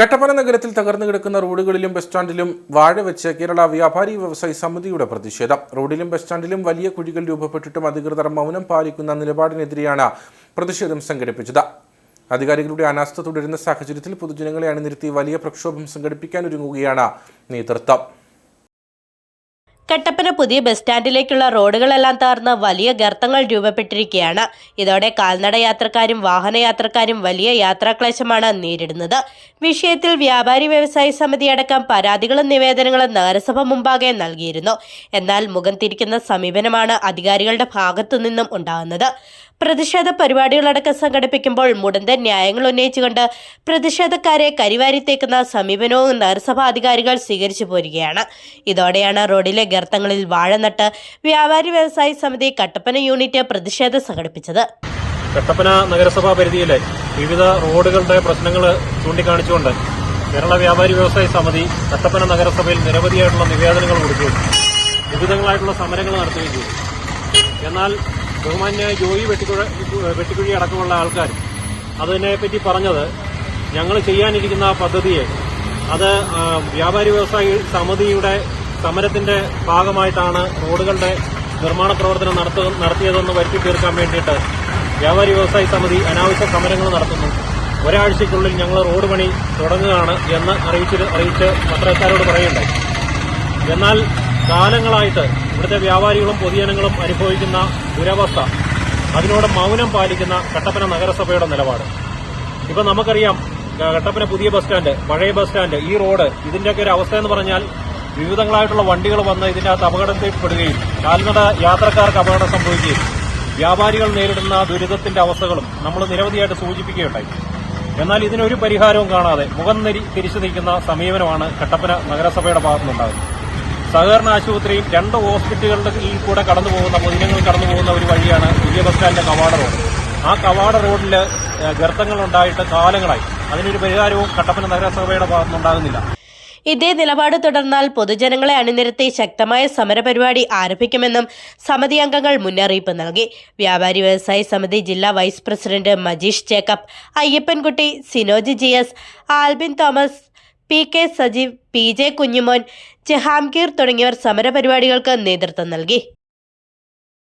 കട്ടപ്പന നഗരത്തിൽ തകർന്നു കിടക്കുന്ന റോഡുകളിലും ബസ് സ്റ്റാൻഡിലും വാഴ വെച്ച് കേരള വ്യാപാരി വ്യവസായി സമിതിയുടെ പ്രതിഷേധം. റോഡിലും ബസ് സ്റ്റാൻഡിലും വലിയ കുഴികൾ രൂപപ്പെട്ടിട്ടും അധികൃതർ മൗനം പാലിക്കുന്ന നിലപാടിനെതിരെയാണ് പ്രതിഷേധം സംഘടിപ്പിച്ചത്. അധികാരികളുടെ അനാസ്ഥ തുടരുന്ന സാഹചര്യത്തിൽ പൊതുജനങ്ങളെ അണിനിരത്തി വലിയ പ്രക്ഷോഭം സംഘടിപ്പിക്കാനൊരുങ്ങുകയാണ് നേതൃത്വം. കട്ടപ്പന പുതിയ ബസ് സ്റ്റാൻഡിലേക്കുള്ള റോഡുകളെല്ലാം തകർന്ന് വലിയ ഗർത്തങ്ങൾ രൂപപ്പെട്ടിരിക്കുകയാണ്. ഇതോടെ കാൽനട യാത്രക്കാരും വാഹനയാത്രക്കാരും വലിയ യാത്രാക്ലേശമാണ് നേരിടുന്നത്. വിഷയത്തിൽ വ്യാപാരി വ്യവസായി സമിതി അടക്കം പരാതികളും നിവേദനങ്ങളും നഗരസഭ മുമ്പാകെ നൽകിയിരുന്നു. എന്നാൽ മുഖം തിരിക്കുന്ന സമീപനമാണ് അധികാരികളുടെ ഭാഗത്തു നിന്നും ഉണ്ടാകുന്നത്. പ്രതിഷേധ പരിപാടികളടക്കം സംഘടിപ്പിക്കുമ്പോൾ മുടന്തൻ ന്യായങ്ങൾ ഉന്നയിച്ചുകൊണ്ട് പ്രതിഷേധക്കാരെ കരിവാരിത്തേക്കുന്ന സമീപനവും നഗരസഭാ അധികാരികൾ സ്വീകരിച്ചു പോരുകയാണ്. ഇതോടെയാണ് റോഡിലെ ഗർത്തങ്ങളിൽ വാഴ നട്ട് വ്യാപാരി വ്യവസായി സമിതി കട്ടപ്പന യൂണിറ്റ് പ്രതിഷേധം സംഘടിപ്പിച്ചത്. കട്ടപ്പന നഗരസഭാ പരിധിയിലെ വിവിധ റോഡുകളുടെ പ്രശ്നങ്ങൾ ചൂണ്ടിക്കാണിച്ചുകൊണ്ട് കേരള വ്യാപാരി വ്യവസായ സമിതി കട്ടപ്പന നഗരസഭയിൽ നിരവധിയായിട്ടുള്ള നിവേദനങ്ങൾ കൊടുക്കുകയും വിവിധങ്ങളായിട്ടുള്ള സമരങ്ങൾ നടത്തുകയും ചെയ്തു. എന്നാൽ ബഹുമാന്യ ജോയി വെട്ടിക്കുഴ വെട്ടിക്കുഴി അടക്കമുള്ള ആൾക്കാർ അതിനെപ്പറ്റി പറഞ്ഞത് ഞങ്ങൾ ചെയ്യാനിരിക്കുന്ന പദ്ധതിയെ അത് വ്യാപാരി വ്യവസായി സമിതിയുടെ സമരത്തിന്റെ ഭാഗമായിട്ടാണ് റോഡുകളുടെ നിർമ്മാണ പ്രവർത്തനം നടത്തു നടത്തിയതെന്ന് വരുത്തി തീർക്കാൻ വേണ്ടിയിട്ട് വ്യാപാരി വ്യവസായി സമിതി അനാവശ്യ സമരങ്ങൾ നടത്തുന്നു. ഒരാഴ്ചയ്ക്കുള്ളിൽ ഞങ്ങൾ റോഡ് പണി തുടങ്ങുകയാണ് എന്ന് അറിയിച്ച് അറിയിച്ച് പത്രക്കാരോട് പറയുണ്ടായി എന്നാൽ കാലങ്ങളായിട്ട് ഇവിടുത്തെ വ്യാപാരികളും പൊതുജനങ്ങളും അനുഭവിക്കുന്ന ദുരവസ്ഥ അതിനോട് മൗനം പാലിക്കുന്ന കട്ടപ്പന നഗരസഭയുടെ നിലപാട്. ഇപ്പൊ നമുക്കറിയാം കട്ടപ്പന പുതിയ ബസ് സ്റ്റാൻഡ് പഴയ ബസ് സ്റ്റാൻഡ് ഈ റോഡ് ഇതിന്റെയൊക്കെ ഒരു അവസ്ഥ എന്ന് പറഞ്ഞാൽ വിവിധങ്ങളായിട്ടുള്ള വണ്ടികൾ വന്ന് ഇതിന്റെ അകത്ത് അപകടത്തിൽപ്പെടുകയും കാൽനട യാത്രക്കാർക്ക് അപകടം സംഭവിക്കുകയും വ്യാപാരികൾ നേരിടുന്ന ദുരിതത്തിന്റെ അവസ്ഥകളും നമ്മൾ നിരവധിയായിട്ട് സൂചിപ്പിക്കുകയുണ്ടായി. എന്നാൽ ഇതിനൊരു പരിഹാരവും കാണാതെ മുഖം നെരി തിരിച്ചു നിൽക്കുന്ന സമീപനമാണ് കട്ടപ്പന നഗരസഭയുടെ ഭാഗത്തുനിന്നുണ്ടാകുന്നത് സഹകരണ ആശുപത്രിയും രണ്ട് ഹോസ്പിറ്റലുകളുടെ കൂടെ കടന്നു പോകുന്ന പൊതുജനങ്ങൾ കടന്നു പോകുന്ന ഒരു വഴിയാണ് പുതിയ ബസ് സ്റ്റാൻഡിന്റെ കവാട റോഡ്. ആ കവാട റോഡിൽ ഗർത്തങ്ങൾ ഉണ്ടായിട്ട് കാലങ്ങളായി. അതിനൊരു പരിഹാരവും കട്ടപ്പന നഗരസഭയുടെ ഭാഗത്തുനിന്നുണ്ടാകുന്നില്ല. ഇതേ നിലപാട് തുടർന്നാൽ പൊതുജനങ്ങളെ അണിനിരത്തി ശക്തമായ സമരപരിപാടി ആരംഭിക്കുമെന്നും സമിതി അംഗങ്ങൾ മുന്നറിയിപ്പ് നൽകി. വ്യാപാരി വ്യവസായി സമിതി ജില്ലാ vice president Majeesh Jacob Ayyappankutty Sinoji G S Albin Thomas P K Sajeev P J Kunjumon Jahangir തുടങ്ങിയവർ സമരപരിപാടികൾക്ക് നേതൃത്വം നൽകി.